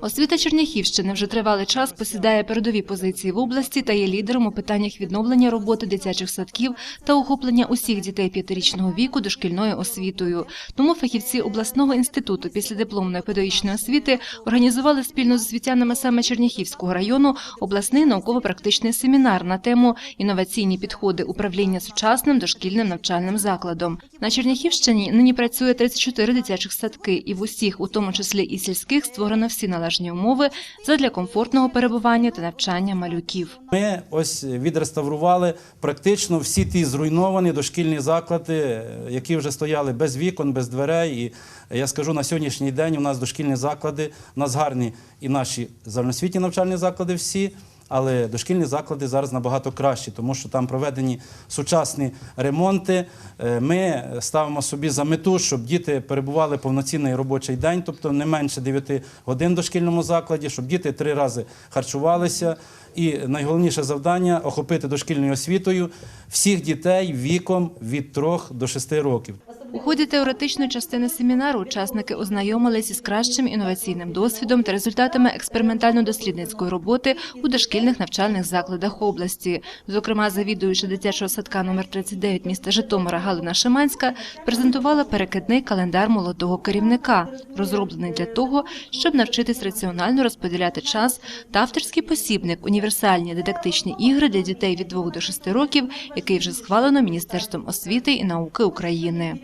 Освіта Черняхівщини вже тривалий час посідає передові позиції в області та є лідером у питаннях відновлення роботи дитячих садків та охоплення усіх дітей п'ятирічного віку дошкільною освітою. Тому фахівці обласного інституту після дипломної педагогічної освіти організували спільно з освітянами саме Черняхівського району обласний науково-практичний семінар на тему інноваційні підходи управління сучасним дошкільним навчальним закладом. На Черняхівщині нині працює 34 дитячих садки, і в усіх, у тому числі і сільських, створено всі належні умови задля комфортного перебування та навчання малюків. Ми ось відреставрували практично всі ті зруйновані дошкільні заклади, які вже стояли без вікон, без дверей. І я скажу, на сьогоднішній день у нас дошкільні заклади, у нас гарні і наші загальноосвітні навчальні заклади всі. Але дошкільні заклади зараз набагато кращі, тому що там проведені сучасні ремонти. Е, Ми ставимо собі за мету, щоб діти перебували повноцінний робочий день, тобто не менше 9 годин в дошкільному закладі, щоб діти три рази харчувалися. І найголовніше завдання охопити дошкільною освітою всіх дітей віком від 3 до 6 років. У ході теоретичної частини семінару учасники ознайомились із кращим інноваційним досвідом та результатами експериментально-дослідницької роботи у дошкільних навчальних закладах області. Зокрема, завідуюча дитячого садка номер 39 міста Житомира Галина Шиманська презентувала перекидний календар молодого керівника, розроблений для того, щоб навчитись раціонально розподіляти час та авторський посібник універсальні дидактичні ігри для дітей від 2 до 6 років, який вже схвалено Міністерством освіти і науки України.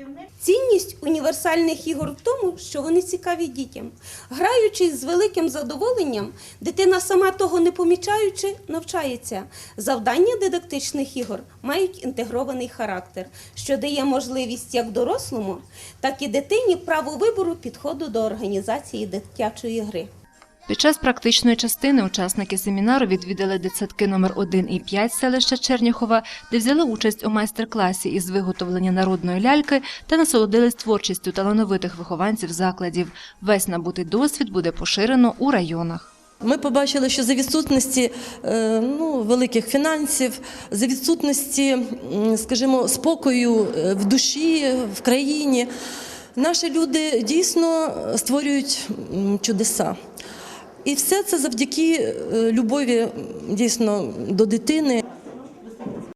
Цінність універсальних ігор в тому, що вони цікаві дітям. Граючись з великим задоволенням, дитина сама того не помічаючи, навчається. Завдання дидактичних ігор мають інтегрований характер, що дає можливість як дорослому, так і дитині право вибору підходу до організації дитячої гри. Під час практичної частини учасники семінару відвідали дитсадки номер 1 і 5 селища Черніхова, де взяли участь у майстер-класі із виготовлення народної ляльки та насолодились творчістю талановитих вихованців закладів. Весь набутий досвід буде поширено у районах. Ми побачили, що за відсутності е, ну, великих фінансів, за відсутності, скажімо, спокою е, в душі, в країні, наші люди дійсно створюють чудеса. І все це завдяки е, любові дійсно до дитини.